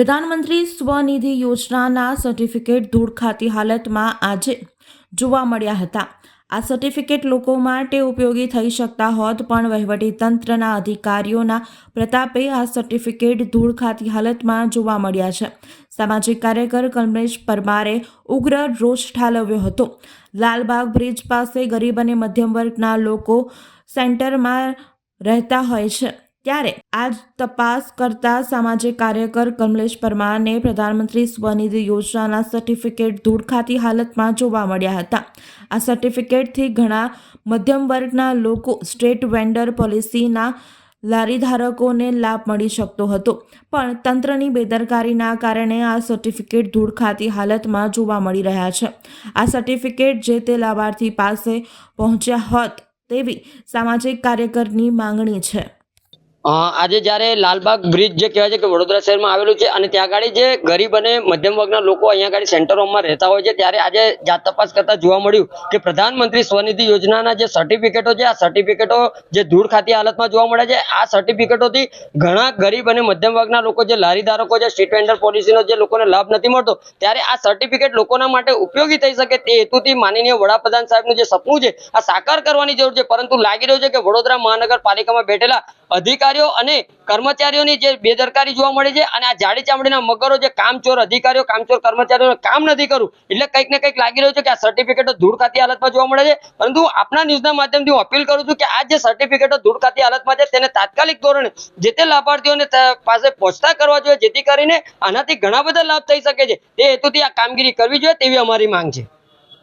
પ્રધાનમંત્રી સ્વનિધિ યોજનાના સર્ટિફિકેટ ધૂળ ખાતી હાલતમાં આજે જોવા મળ્યા હતા. આ સર્ટિફિકેટ લોકો માટે ઉપયોગી થઈ શકતા હોત, પણ વહીવટી તંત્રના અધિકારીઓના પ્રતાપે આ સર્ટિફિકેટ ધૂળ ખાતી હાલતમાં જોવા મળ્યા છે. સામાજિક કાર્યકર કમલેશ પરમારે ઉગ્ર રોષ ઠાલવ્યો હતો. લાલબાગ બ્રિજ પાસે ગરીબ અને મધ્યમ વર્ગના લોકો સેન્ટરમાં રહેતા હોય છે. ત્યારે આજ તપાસ કરતા સામાજિક કાર્યકર કમલેશ પરમારને પ્રધાનમંત્રી સ્વનિધિ યોજનાના સર્ટિફિકેટ ધૂળખાતી હાલતમાં જોવા મળ્યા હતા. આ સર્ટિફિકેટથી ઘણા મધ્યમ વર્ગના લોકો સ્ટેટ વેન્ડર પોલિસીના લારી ધારકોને લાભ મળી શકતો હતો. પણ તંત્રની બેદરકારીના કારણે આ સર્ટિફિકેટ ધૂળ ખાતી હાલતમાં જોવા મળી રહ્યા છે. આ સર્ટિફિકેટ જે તે લાભાર્થી પાસે પહોંચ્યા હોત તેવી સામાજિક કાર્યકરની માંગણી છે. આજે જ્યારે લાલબાગ બ્રિજ જે કહેવાય છે કે વડોદરા શહેરમાં આવેલું છે અને ત્યાં આગળ જે ગરીબ અને મધ્યમ વર્ગના લોકો અહીંયા આગળ સેન્ટરોમાં રહેતા હોય છે, ત્યારે આજે જાત તપાસ કરતા જોવા મળ્યું કે પ્રધાનમંત્રી સ્વનિધિ યોજનાના જે સર્ટિફિકેટો છે, આ સર્ટિફિકેટો જે ધૂળ ખાતી હાલતમાં જોવા મળે છે, આ સર્ટિફિકેટોથી ઘણા ગરીબ અને મધ્યમ વર્ગના લોકો જે લારી ધારકો છે સ્ટ્રીટ વેન્ડર પોલિસીનો જે લોકોને લાભ નથી મળતો, ત્યારે આ સર્ટિફિકેટ લોકોના માટે ઉપયોગી થઈ શકે તે હેતુથી માનનીય વડાપ્રધાન સાહેબનું જે સપનું છે, આ સાકાર કરવાની જરૂર છે, પરંતુ લાગી રહ્યું છે કે વડોદરા મહાનગરપાલિકામાં બેઠેલા અધિકારીઓ અને કર્મચારીઓની જે બેદરકારી જોવા મળે છે અને આ જાડી ચામડીના મગરો જે કામચોર અધિકારીઓ, કામચોર કર્મચારીઓ કામ નથી કરવું એટલે કંઈક ને કંઈક લાગી રહ્યું છે કે આ સર્ટિફિકેટો ધૂળ ખાતી હાલતમાં જોવા મળે છે. પરંતુ આપના ન્યૂઝના માધ્યમથી હું અપીલ કરું છું કે આ જે સર્ટિફિકેટો ધૂળ ખાતી હાલતમાં છે તેને તાત્કાલિક ધોરણે જે તે લાભાર્થીઓને પાસે પહોંચતા કરવા જોઈએ, જેથી કરીને આનાથી ઘણા બધા લાભ થઈ શકે છે. તે હેતુથી આ કામગીરી કરવી જોઈએ તેવી અમારી માંગ છે.